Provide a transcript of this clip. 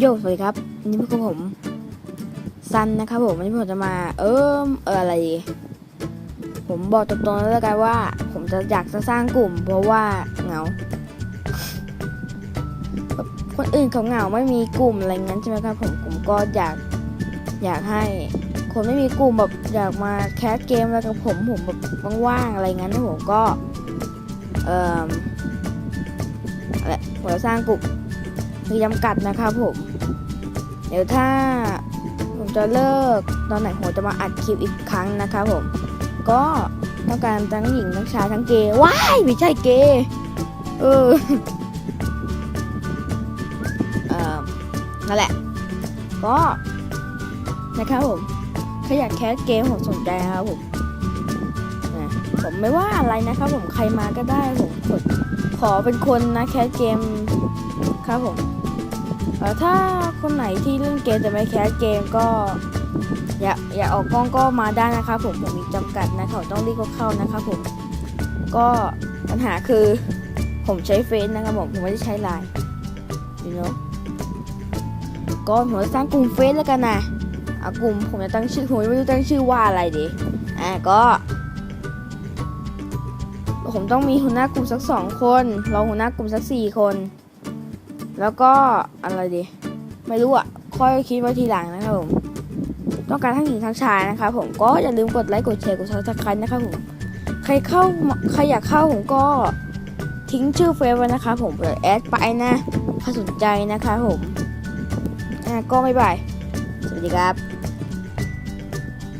โยสวัสดีครับวันนี้พวกบผมซันนะครับผมวันนี้ผมจะมา เอิมเอออะไร ผมบอกตรงๆแล้วกันว่า ผมจะอยากจะสร้างกลุ่ม เพราะว่าเหงา คนอื่นเขาเหงาไม่มีกลุ่มอะไรงั้นใช่ไหมครับผมผมก็อยากอยากให้ คนไม่มีกลุ่มแบบอยากมาแคสเกมอะไรกับผมผมแบบว่างๆอะไรงั้นผมก็เอออะไรผมจะสร้างกลุ่ม มีจำกัดนะครับผม เดี๋ยวถ้าผมจะเลิกตอนไหนผมจะมาอัดคลิปอีกครั้งนะครับผม ก็ต้องการทั้งหญิงทั้งชายทั้งเกย์ว้ายไม่ใช่เกย์เออเอ่อนั่นแหละ ก็นะครับผมถ้าอยากแคสเกมผมสนใจนะครับผม ผมไม่ว่าอะไรนะครับ ผมใครมาก็ได้ผมขอเป็นคนนะแคสเกมครับผมถ้าคนไหนที่เล่นเกมแต่ไม่แคสเกมก็อย่าอย่าออกกล้องก็มาได้นะครับผมผมมีจำกัดนะครับต้องรีบเข้าๆนะครับผมก็ปัญหาคือผมใช้เฟซนะครับผมผมไม่ได้ใช้ไลน์ you know ก็ผมจะสร้างกลุ่มเฟซแล้วกันนะเอากลุ่มผมจะตั้งชื่อผมไม่รู้ตั้งชื่อว่าอะไรดีอะก็ ผมต้องมีหัวหน้ากลุ่มสักสองคนรองหัวหน้ากลุ่มสักสี่คน แล้วก็อะไรดี ไม่รู้อะ ค่อยคิดไว้ทีหลังนะครับผม ต้องการทั้งหญิงทั้งชายนะครับผมก็อย่าลืมกดไลค์กดแชร์กดซับสไครต์นะครับผมใครเข้าใครอยากเข้าผมก็ทิ้งชื่อเฟซไว้นะครับผมเดี๋ยวแอดไปนะถ้าสนใจนะครับผมอะก็ไม่บาย สวัสดีครับ